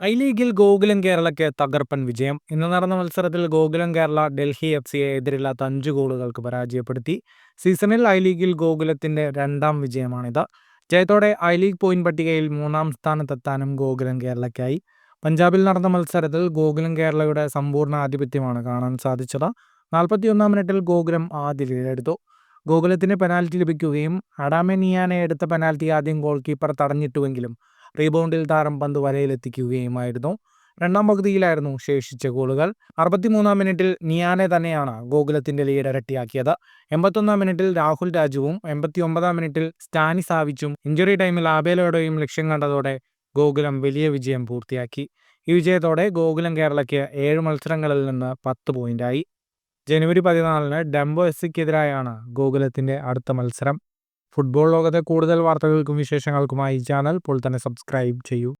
I ലീഗിൽ ഗോകുലം കേരളയ്ക്ക് തകർപ്പൻ വിജയം. ഇന്ന് നടന്ന മത്സരത്തിൽ ഗോകുലം കേരള ഡൽഹി എഫ് സിയെ എതിരില്ലാത്ത അഞ്ച് ഗോളുകൾക്ക് പരാജയപ്പെടുത്തി. സീസണിൽ ഐ ലീഗിൽ ഗോകുലത്തിന്റെ രണ്ടാം വിജയമാണിത്. ജയത്തോടെ ഐ ലീഗ് പോയിന്റ് പട്ടികയിൽ മൂന്നാം സ്ഥാനത്തെത്താനും ഗോകുലം കേരളയ്ക്കായി. പഞ്ചാബിൽ നടന്ന മത്സരത്തിൽ ഗോകുലം കേരളയുടെ സമ്പൂർണ ആധിപത്യമാണ് കാണാൻ സാധിച്ചത്. നാൽപ്പത്തിയൊന്നാം മിനിറ്റിൽ ഗോകുലം ആദ്യ ലീഡെടുത്തു ഗോകുലത്തിന് പെനാൽറ്റി ലഭിക്കുകയും അഡാമെ നിയാനെ എടുത്ത പെനാൽറ്റി ആദ്യം ഗോൾ കീപ്പർ തടഞ്ഞിട്ടുവെങ്കിലും റീബൗണ്ടിൽ താരം പന്ത് വലയിലെത്തിക്കുകയുമായിരുന്നു. രണ്ടാം പകുതിയിലായിരുന്നു ശേഷിച്ച ഗോളുകൾ. അറുപത്തിമൂന്നാം മിനിറ്റിൽ നിയാനെ തന്നെയാണ് ഗോകുലത്തിന്റെ ലീഡ് ഇരട്ടിയാക്കിയത്. എൺപത്തൊന്നാം മിനിറ്റിൽ രാഹുൽ രാജുവും എൺപത്തി ഒമ്പതാം മിനിറ്റിൽ സ്റ്റാനി സാവിച്ചും ഇഞ്ചുറി ടൈമിൽ ആബേലോയുടെയും ലക്ഷ്യം കണ്ടതോടെ ഗോകുലം വലിയ വിജയം പൂർത്തിയാക്കി. ഈ വിജയത്തോടെ ഗോകുലം കേരളയ്ക്ക് ഏഴ് മത്സരങ്ങളിൽ നിന്ന് പത്ത് പോയിന്റായി ജനുവരി പതിനാലിന് ഡംബോ എസ്സിക്കെതിരായാണ് ഗോകുലത്തിന്റെ അടുത്ത മത്സരം. ഫുട്ബോൾ ലോകത്തെ കൂടുതൽ വാർത്തകൾക്കും വിശേഷങ്ങൾക്കുമായി ഈ ചാനൽ. ഇപ്പോൾ തന്നെ സബ്സ്ക്രൈബ് ചെയ്യൂ.